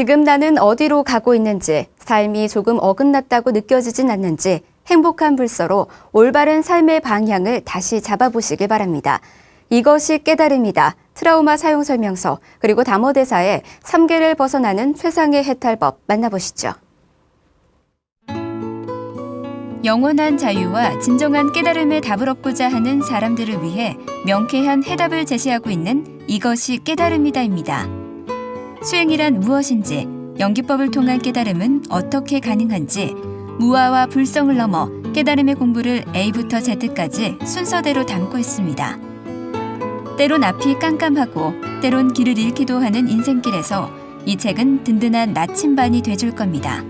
지금 나는 어디로 가고 있는지, 삶이 조금 어긋났다고 느껴지진 않는지 행복한 불서로 올바른 삶의 방향을 다시 잡아보시길 바랍니다. 이것이 깨달음이다. 트라우마 사용 설명서 그리고 담어 대사의 3개를 벗어나는 최상의 해탈법 만나보시죠. 영원한 자유와 진정한 깨달음의 답을 얻고자 하는 사람들을 위해 명쾌한 해답을 제시하고 있는 이것이 깨달음이다입니다. 수행이란 무엇인지, 연기법을 통한 깨달음은 어떻게 가능한지, 무아와 불성을 넘어 깨달음의 공부를 A부터 Z까지 순서대로 담고 있습니다. 때론 앞이 깜깜하고 때론 길을 잃기도 하는 인생길에서 이 책은 든든한 나침반이 돼줄 겁니다.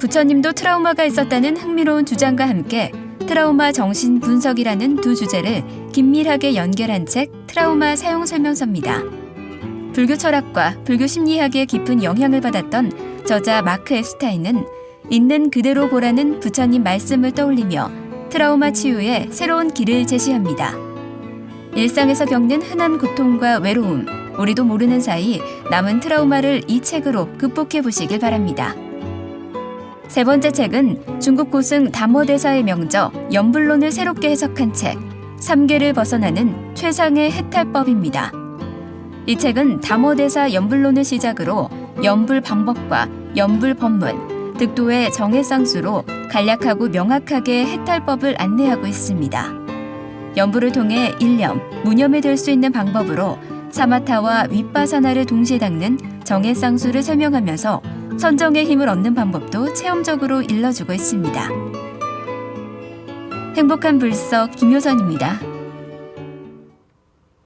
부처님도 트라우마가 있었다는 흥미로운 주장과 함께 트라우마 정신 분석이라는 두 주제를 긴밀하게 연결한 책 트라우마 사용 설명서입니다. 불교 철학과 불교 심리학에 깊은 영향을 받았던 저자 마크 앱스타인은 있는 그대로 보라는 부처님 말씀을 떠올리며 트라우마 치유에 새로운 길을 제시합니다. 일상에서 겪는 흔한 고통과 외로움, 우리도 모르는 사이 남은 트라우마를 이 책으로 극복해 보시길 바랍니다. 세 번째 책은 중국 고승 담어대사의 명저 연불론을 새롭게 해석한 책 3개를 벗어나는 최상의 해탈법입니다. 이 책은 담어대사 연불론을 시작으로 연불 방법과 연불 법문, 득도의 정해상수로 간략하고 명확하게 해탈법을 안내하고 있습니다. 연불을 통해 일념, 무념이 될 수 있는 방법으로 사마타와 윗바사나를 동시에 닦는 정해상수를 설명하면서 선정의 힘을 얻는 방법도 체험적으로 일러주고 있습니다. 행복한 불석 김효선입니다.